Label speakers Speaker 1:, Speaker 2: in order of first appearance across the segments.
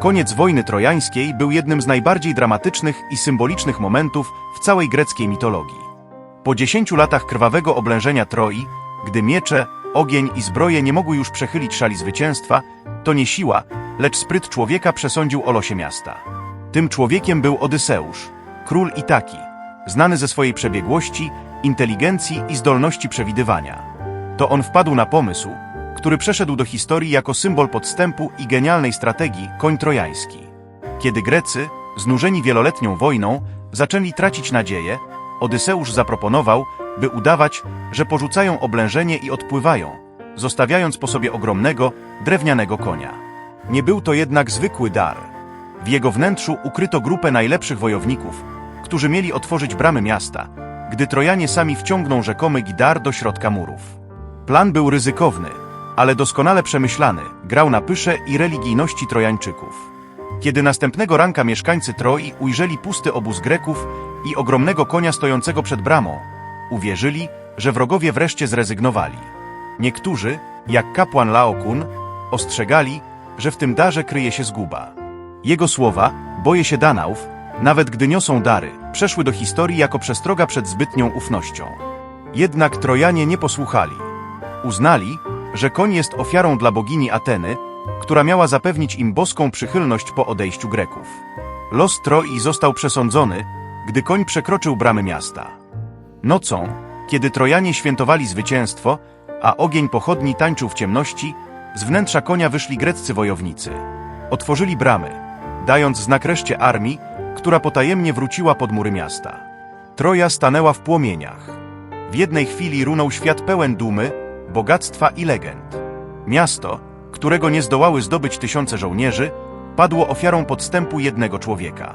Speaker 1: Koniec wojny trojańskiej był jednym z najbardziej dramatycznych i symbolicznych momentów w całej greckiej mitologii. Po dziesięciu latach krwawego oblężenia Troi, gdy miecze, ogień i zbroje nie mogły już przechylić szali zwycięstwa, to nie siła, lecz spryt człowieka przesądził o losie miasta. Tym człowiekiem był Odyseusz, król Itaki, znany ze swojej przebiegłości, inteligencji i zdolności przewidywania. To on wpadł na pomysł, który przeszedł do historii jako symbol podstępu i genialnej strategii koń trojański. Kiedy Grecy, znużeni wieloletnią wojną, zaczęli tracić nadzieję, Odyseusz zaproponował, by udawać, że porzucają oblężenie i odpływają, zostawiając po sobie ogromnego, drewnianego konia. Nie był to jednak zwykły dar. W jego wnętrzu ukryto grupę najlepszych wojowników, którzy mieli otworzyć bramy miasta, gdy Trojanie sami wciągną rzekomy Gidar do środka murów. Plan był ryzykowny, ale doskonale przemyślany, grał na pysze i religijności Trojańczyków. Kiedy następnego ranka mieszkańcy Troi ujrzeli pusty obóz Greków i ogromnego konia stojącego przed bramą, uwierzyli, że wrogowie wreszcie zrezygnowali. Niektórzy, jak kapłan Laokun, ostrzegali, że w tym darze kryje się zguba. Jego słowa, boję się Danaów, nawet gdy niosą dary, przeszły do historii jako przestroga przed zbytnią ufnością. Jednak Trojanie nie posłuchali. Uznali, że koń jest ofiarą dla bogini Ateny, która miała zapewnić im boską przychylność po odejściu Greków. Los Troi został przesądzony, gdy koń przekroczył bramy miasta. Nocą, kiedy Trojanie świętowali zwycięstwo, a ogień pochodni tańczył w ciemności, z wnętrza konia wyszli greccy wojownicy. Otworzyli bramy, dając znak reszcie armii, która potajemnie wróciła pod mury miasta. Troja stanęła w płomieniach. W jednej chwili runął świat pełen dumy, bogactwa i legend. Miasto, którego nie zdołały zdobyć tysiące żołnierzy, padło ofiarą podstępu jednego człowieka.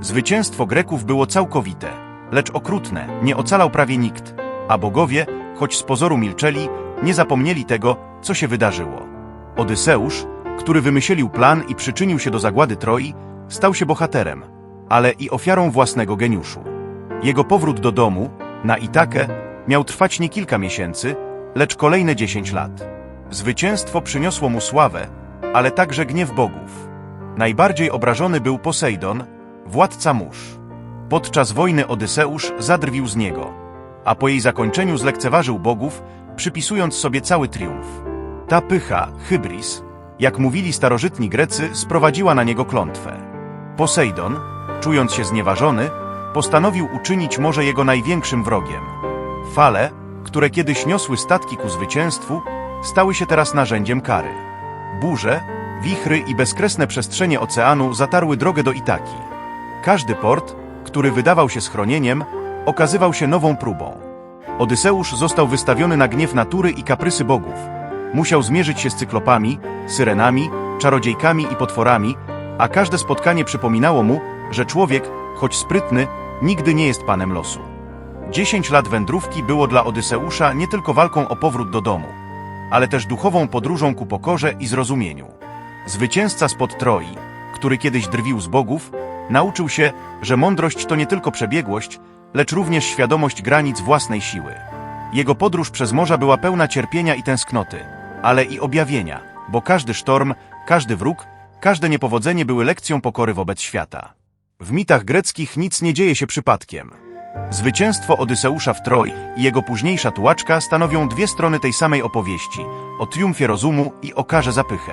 Speaker 1: Zwycięstwo Greków było całkowite, lecz okrutne, nie ocalał prawie nikt, a bogowie, choć z pozoru milczeli, nie zapomnieli tego, co się wydarzyło. Odyseusz, który wymyślił plan i przyczynił się do zagłady Troi, stał się bohaterem, ale i ofiarą własnego geniuszu. Jego powrót do domu, na Itakę, miał trwać nie kilka miesięcy, lecz kolejne dziesięć lat. Zwycięstwo przyniosło mu sławę, ale także gniew bogów. Najbardziej obrażony był Posejdon, władca mórz. Podczas wojny Odyseusz zadrwił z niego, a po jej zakończeniu zlekceważył bogów, przypisując sobie cały triumf. Ta pycha, hybris, jak mówili starożytni Grecy, sprowadziła na niego klątwę. Posejdon, czując się znieważony, postanowił uczynić morze jego największym wrogiem. Fale, które kiedyś niosły statki ku zwycięstwu, stały się teraz narzędziem kary. Burze, wichry i bezkresne przestrzenie oceanu zatarły drogę do Itaki. Każdy port, który wydawał się schronieniem, okazywał się nową próbą. Odyseusz został wystawiony na gniew natury i kaprysy bogów. Musiał zmierzyć się z cyklopami, syrenami, czarodziejkami i potworami, a każde spotkanie przypominało mu, że człowiek, choć sprytny, nigdy nie jest panem losu. Dziesięć lat wędrówki było dla Odyseusza nie tylko walką o powrót do domu, ale też duchową podróżą ku pokorze i zrozumieniu. Zwycięzca spod Troi, który kiedyś drwił z bogów, nauczył się, że mądrość to nie tylko przebiegłość, lecz również świadomość granic własnej siły. Jego podróż przez morza była pełna cierpienia i tęsknoty, ale i objawienia, bo każdy sztorm, każdy wróg, każde niepowodzenie były lekcją pokory wobec świata. W mitach greckich nic nie dzieje się przypadkiem. Zwycięstwo Odyseusza w Troi i jego późniejsza tułaczka stanowią dwie strony tej samej opowieści o triumfie rozumu i o karze za pychę.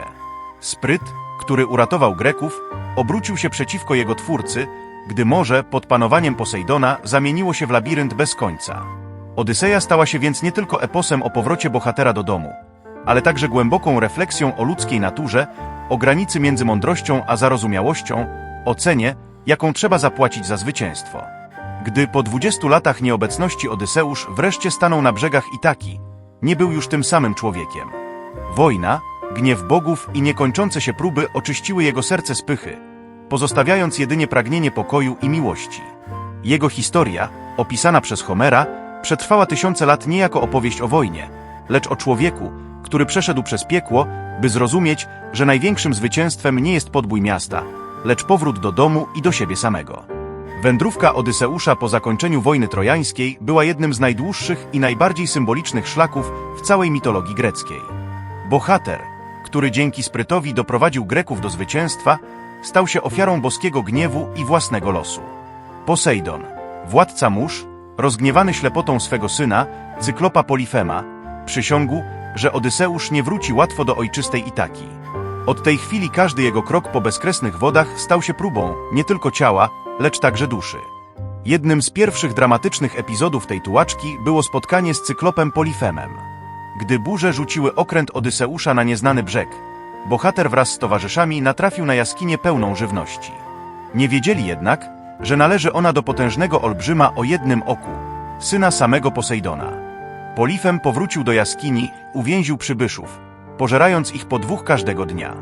Speaker 1: Spryt, który uratował Greków, obrócił się przeciwko jego twórcy, gdy morze pod panowaniem Posejdona zamieniło się w labirynt bez końca. Odyseja stała się więc nie tylko eposem o powrocie bohatera do domu, ale także głęboką refleksją o ludzkiej naturze, o granicy między mądrością a zarozumiałością, o cenie, jaką trzeba zapłacić za zwycięstwo. Gdy po 20 latach nieobecności Odyseusz wreszcie stanął na brzegach Itaki, nie był już tym samym człowiekiem. Wojna, gniew bogów i niekończące się próby oczyściły jego serce z pychy, pozostawiając jedynie pragnienie pokoju i miłości. Jego historia, opisana przez Homera, przetrwała tysiące lat nie jako opowieść o wojnie, lecz o człowieku, który przeszedł przez piekło, by zrozumieć, że największym zwycięstwem nie jest podbój miasta, lecz powrót do domu i do siebie samego. Wędrówka Odyseusza po zakończeniu wojny trojańskiej była jednym z najdłuższych i najbardziej symbolicznych szlaków w całej mitologii greckiej. Bohater, który dzięki sprytowi doprowadził Greków do zwycięstwa, stał się ofiarą boskiego gniewu i własnego losu. Posejdon, władca mórz, rozgniewany ślepotą swego syna, cyklopa Polifema, przysiągł, że Odyseusz nie wróci łatwo do ojczystej Itaki. Od tej chwili każdy jego krok po bezkresnych wodach stał się próbą nie tylko ciała, lecz także duszy. Jednym z pierwszych dramatycznych epizodów tej tułaczki było spotkanie z cyklopem Polifemem. Gdy burze rzuciły okręt Odyseusza na nieznany brzeg, bohater wraz z towarzyszami natrafił na jaskinię pełną żywności. Nie wiedzieli jednak, że należy ona do potężnego olbrzyma o jednym oku, syna samego Posejdona. Polifem powrócił do jaskini, uwięził przybyszów, pożerając ich po dwóch każdego dnia.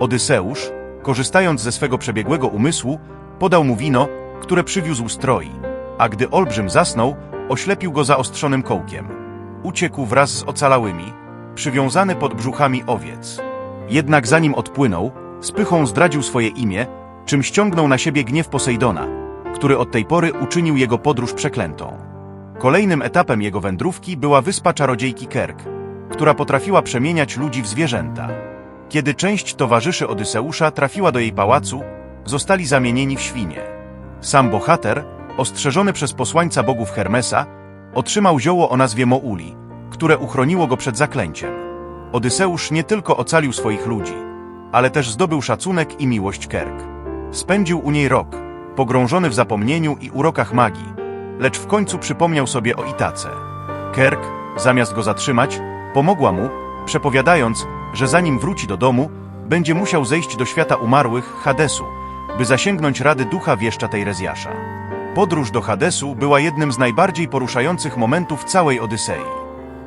Speaker 1: Odyseusz, korzystając ze swego przebiegłego umysłu, podał mu wino, które przywiózł z Troi, a gdy olbrzym zasnął, oślepił go zaostrzonym kołkiem. Uciekł wraz z ocalałymi, przywiązany pod brzuchami owiec. Jednak zanim odpłynął, z pychą zdradził swoje imię, czym ściągnął na siebie gniew Posejdona, który od tej pory uczynił jego podróż przeklętą. Kolejnym etapem jego wędrówki była wyspa czarodziejki Kerk, która potrafiła przemieniać ludzi w zwierzęta. Kiedy część towarzyszy Odyseusza trafiła do jej pałacu, zostali zamienieni w świnie. Sam bohater, ostrzeżony przez posłańca bogów Hermesa, otrzymał zioło o nazwie Mouli, które uchroniło go przed zaklęciem. Odyseusz nie tylko ocalił swoich ludzi, ale też zdobył szacunek i miłość Kerk. Spędził u niej rok, pogrążony w zapomnieniu i urokach magii, lecz w końcu przypomniał sobie o Itace. Kerk, zamiast go zatrzymać, pomogła mu, przepowiadając, że zanim wróci do domu, będzie musiał zejść do świata umarłych, Hadesu, by zasięgnąć rady ducha wieszcza Tejrezjasza. Podróż do Hadesu była jednym z najbardziej poruszających momentów całej Odysei.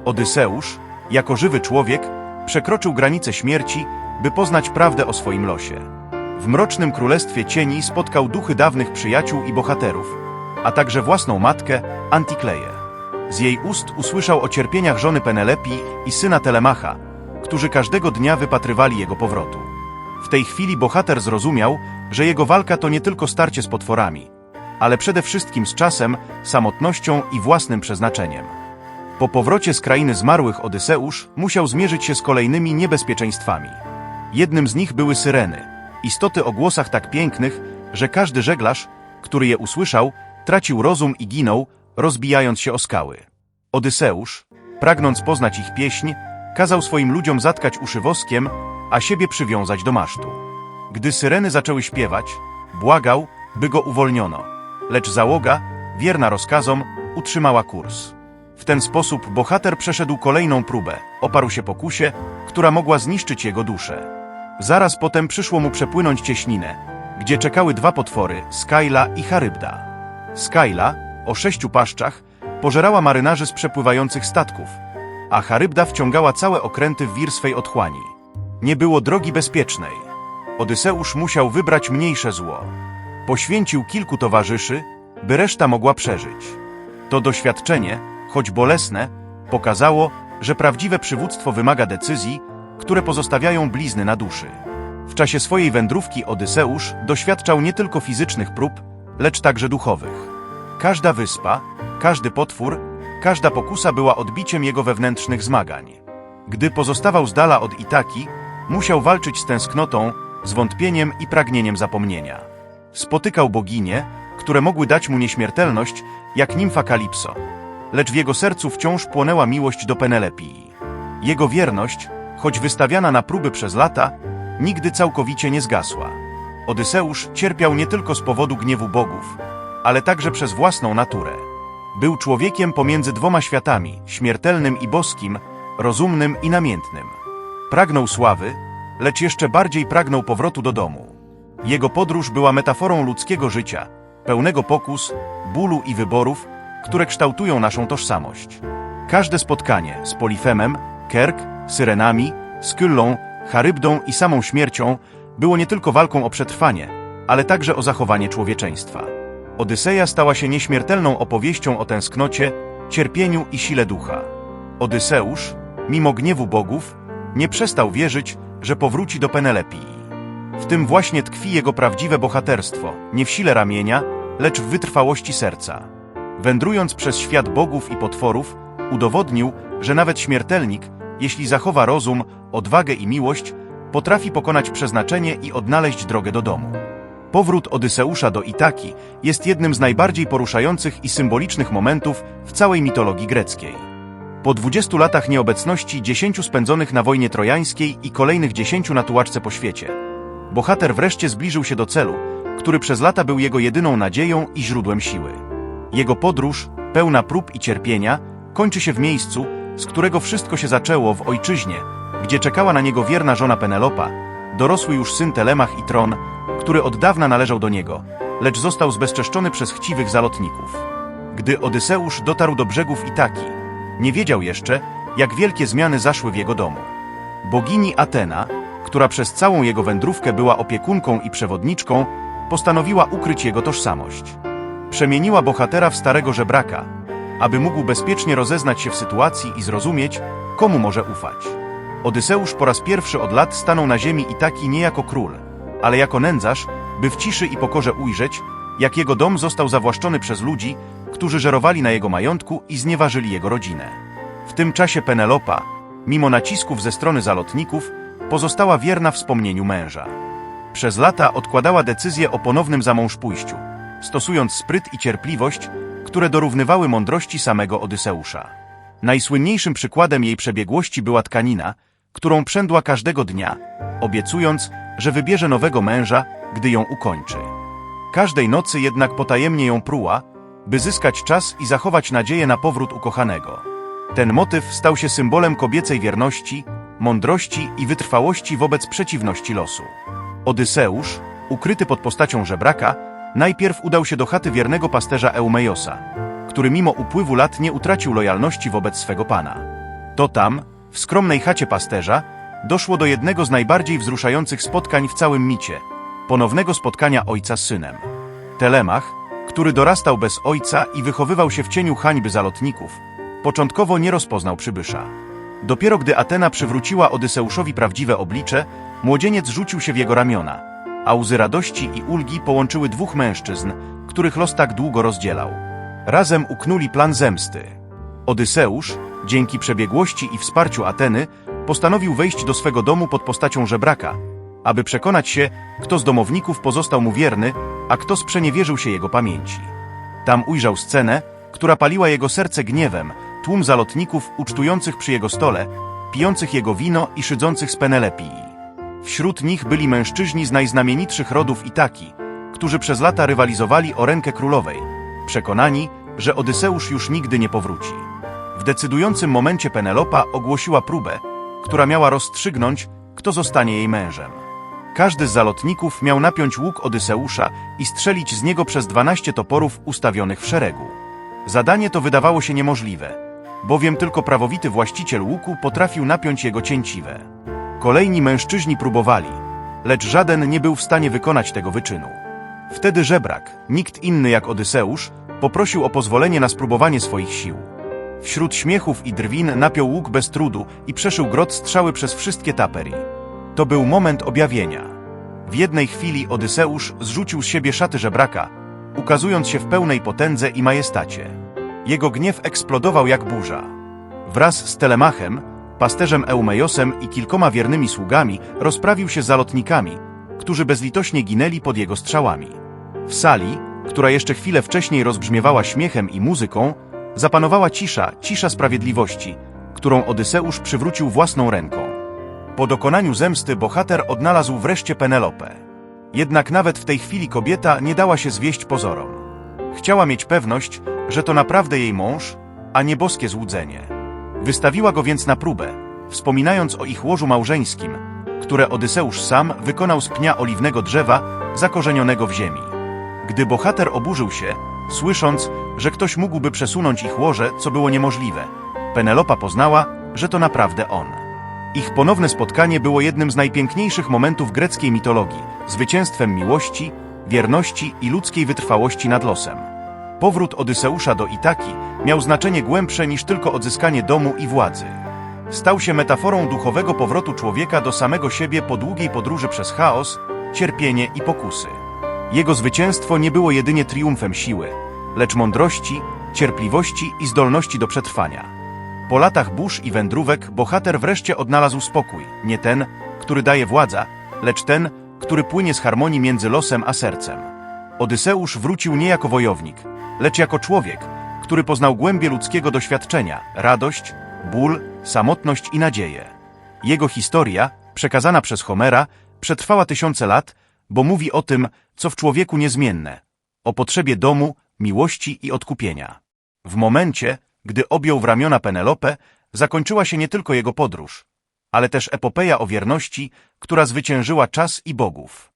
Speaker 1: Odyseusz, jako żywy człowiek, przekroczył granicę śmierci, by poznać prawdę o swoim losie. W mrocznym królestwie cieni spotkał duchy dawnych przyjaciół i bohaterów, a także własną matkę, Antikleję. Z jej ust usłyszał o cierpieniach żony Penelepii i syna Telemacha, którzy każdego dnia wypatrywali jego powrotu. W tej chwili bohater zrozumiał, że jego walka to nie tylko starcie z potworami, ale przede wszystkim z czasem, samotnością i własnym przeznaczeniem. Po powrocie z krainy zmarłych Odyseusz musiał zmierzyć się z kolejnymi niebezpieczeństwami. Jednym z nich były syreny, istoty o głosach tak pięknych, że każdy żeglarz, który je usłyszał, tracił rozum i ginął, rozbijając się o skały. Odyseusz, pragnąc poznać ich pieśń, kazał swoim ludziom zatkać uszy woskiem, a siebie przywiązać do masztu. Gdy syreny zaczęły śpiewać, błagał, by go uwolniono, lecz załoga, wierna rozkazom, utrzymała kurs. W ten sposób bohater przeszedł kolejną próbę, oparł się pokusie, która mogła zniszczyć jego duszę. Zaraz potem przyszło mu przepłynąć cieśninę, gdzie czekały dwa potwory, Skyla i Charybda. Skyla, o sześciu paszczach, pożerała marynarzy z przepływających statków, a Charybda wciągała całe okręty w wir swej otchłani. Nie było drogi bezpiecznej. Odyseusz musiał wybrać mniejsze zło. Poświęcił kilku towarzyszy, by reszta mogła przeżyć. To doświadczenie, choć bolesne, pokazało, że prawdziwe przywództwo wymaga decyzji, które pozostawiają blizny na duszy. W czasie swojej wędrówki Odyseusz doświadczał nie tylko fizycznych prób, lecz także duchowych. Każda wyspa, każdy potwór, każda pokusa była odbiciem jego wewnętrznych zmagań. Gdy pozostawał z dala od Itaki, musiał walczyć z tęsknotą, zwątpieniem i pragnieniem zapomnienia. Spotykał boginie, które mogły dać mu nieśmiertelność, jak nimfa Kalipso, lecz w jego sercu wciąż płonęła miłość do Penelepii. Jego wierność, choć wystawiana na próby przez lata, nigdy całkowicie nie zgasła. Odyseusz cierpiał nie tylko z powodu gniewu bogów, ale także przez własną naturę. Był człowiekiem pomiędzy dwoma światami, śmiertelnym i boskim, rozumnym i namiętnym. Pragnął sławy, lecz jeszcze bardziej pragnął powrotu do domu. Jego podróż była metaforą ludzkiego życia, pełnego pokus, bólu i wyborów, które kształtują naszą tożsamość. Każde spotkanie z Polifemem, Kerk, Syrenami, Skyllą, Charybdą i samą śmiercią było nie tylko walką o przetrwanie, ale także o zachowanie człowieczeństwa. Odyseja stała się nieśmiertelną opowieścią o tęsknocie, cierpieniu i sile ducha. Odyseusz, mimo gniewu bogów, nie przestał wierzyć, że powróci do Penelepii. W tym właśnie tkwi jego prawdziwe bohaterstwo, nie w sile ramienia, lecz w wytrwałości serca. Wędrując przez świat bogów i potworów, udowodnił, że nawet śmiertelnik, jeśli zachowa rozum, odwagę i miłość, potrafi pokonać przeznaczenie i odnaleźć drogę do domu. Powrót Odyseusza do Itaki jest jednym z najbardziej poruszających i symbolicznych momentów w całej mitologii greckiej. Po 20 latach nieobecności, 10 spędzonych na wojnie trojańskiej i kolejnych 10 na tułaczce po świecie, bohater wreszcie zbliżył się do celu, który przez lata był jego jedyną nadzieją i źródłem siły. Jego podróż, pełna prób i cierpienia, kończy się w miejscu, z którego wszystko się zaczęło w ojczyźnie, gdzie czekała na niego wierna żona Penelopa, dorosły już syn Telemach i Tron, który od dawna należał do niego, lecz został zbezczeszczony przez chciwych zalotników. Gdy Odyseusz dotarł do brzegów Itaki, nie wiedział jeszcze, jak wielkie zmiany zaszły w jego domu. Bogini Atena, która przez całą jego wędrówkę była opiekunką i przewodniczką, postanowiła ukryć jego tożsamość. Przemieniła bohatera w starego żebraka, aby mógł bezpiecznie rozeznać się w sytuacji i zrozumieć, komu może ufać. Odyseusz po raz pierwszy od lat stanął na ziemi Itaki nie jako król, ale jako nędzarz, by w ciszy i pokorze ujrzeć, jak jego dom został zawłaszczony przez ludzi, którzy żerowali na jego majątku i znieważyli jego rodzinę. W tym czasie Penelopa, mimo nacisków ze strony zalotników, pozostała wierna wspomnieniu męża. Przez lata odkładała decyzję o ponownym zamążpójściu, stosując spryt i cierpliwość, które dorównywały mądrości samego Odyseusza. Najsłynniejszym przykładem jej przebiegłości była tkanina, którą przędła każdego dnia, obiecując, że wybierze nowego męża, gdy ją ukończy. Każdej nocy jednak potajemnie ją pruła, by zyskać czas i zachować nadzieję na powrót ukochanego. Ten motyw stał się symbolem kobiecej wierności, mądrości i wytrwałości wobec przeciwności losu. Odyseusz, ukryty pod postacią żebraka, najpierw udał się do chaty wiernego pasterza Eumejosa, który mimo upływu lat nie utracił lojalności wobec swego pana. To tam, w skromnej chacie pasterza, doszło do jednego z najbardziej wzruszających spotkań w całym micie ponownego spotkania ojca z synem. Telemach, który dorastał bez ojca i wychowywał się w cieniu hańby zalotników, początkowo nie rozpoznał przybysza. Dopiero gdy Atena przywróciła Odyseuszowi prawdziwe oblicze, młodzieniec rzucił się w jego ramiona, a łzy radości i ulgi połączyły dwóch mężczyzn, których los tak długo rozdzielał. Razem uknuli plan zemsty. Odyseusz, dzięki przebiegłości i wsparciu Ateny, postanowił wejść do swego domu pod postacią żebraka, aby przekonać się, kto z domowników pozostał mu wierny, a kto sprzeniewierzył się jego pamięci. Tam ujrzał scenę, która paliła jego serce gniewem, tłum zalotników ucztujących przy jego stole, pijących jego wino i szydzących z Penelepii. Wśród nich byli mężczyźni z najznamienitszych rodów Itaki, którzy przez lata rywalizowali o rękę królowej, przekonani, że Odyseusz już nigdy nie powróci. W decydującym momencie Penelopa ogłosiła próbę, która miała rozstrzygnąć, kto zostanie jej mężem. Każdy z zalotników miał napiąć łuk Odyseusza i strzelić z niego przez dwanaście toporów ustawionych w szeregu. Zadanie to wydawało się niemożliwe, bowiem tylko prawowity właściciel łuku potrafił napiąć jego cięciwe. Kolejni mężczyźni próbowali, lecz żaden nie był w stanie wykonać tego wyczynu. Wtedy żebrak, nikt inny jak Odyseusz, poprosił o pozwolenie na spróbowanie swoich sił. Wśród śmiechów i drwin napiął łuk bez trudu i przeszył grot strzały przez wszystkie tapery. To był moment objawienia. W jednej chwili Odyseusz zrzucił z siebie szaty żebraka, ukazując się w pełnej potędze i majestacie. Jego gniew eksplodował jak burza. Wraz z Telemachem, pasterzem Eumejosem i kilkoma wiernymi sługami rozprawił się z zalotnikami, którzy bezlitośnie ginęli pod jego strzałami. W sali, która jeszcze chwilę wcześniej rozbrzmiewała śmiechem i muzyką, zapanowała cisza, cisza sprawiedliwości, którą Odyseusz przywrócił własną ręką. Po dokonaniu zemsty bohater odnalazł wreszcie Penelopę. Jednak nawet w tej chwili kobieta nie dała się zwieść pozorom. Chciała mieć pewność, że to naprawdę jej mąż, a nie boskie złudzenie. Wystawiła go więc na próbę, wspominając o ich łożu małżeńskim, które Odyseusz sam wykonał z pnia oliwnego drzewa zakorzenionego w ziemi. Gdy bohater oburzył się, słysząc, że ktoś mógłby przesunąć ich łoże, co było niemożliwe, Penelopa poznała, że to naprawdę on. Ich ponowne spotkanie było jednym z najpiękniejszych momentów greckiej mitologii, zwycięstwem miłości, wierności i ludzkiej wytrwałości nad losem. Powrót Odyseusza do Itaki miał znaczenie głębsze niż tylko odzyskanie domu i władzy. Stał się metaforą duchowego powrotu człowieka do samego siebie po długiej podróży przez chaos, cierpienie i pokusy. Jego zwycięstwo nie było jedynie triumfem siły, lecz mądrości, cierpliwości i zdolności do przetrwania. Po latach burz i wędrówek bohater wreszcie odnalazł spokój, nie ten, który daje władza, lecz ten, który płynie z harmonii między losem a sercem. Odyseusz wrócił nie jako wojownik, lecz jako człowiek, który poznał głębie ludzkiego doświadczenia, radość, ból, samotność i nadzieję. Jego historia, przekazana przez Homera, przetrwała tysiące lat, bo mówi o tym, co w człowieku niezmienne, o potrzebie domu, miłości i odkupienia. W momencie, gdy objął w ramiona Penelopę, zakończyła się nie tylko jego podróż, ale też epopeja o wierności, która zwyciężyła czas i bogów.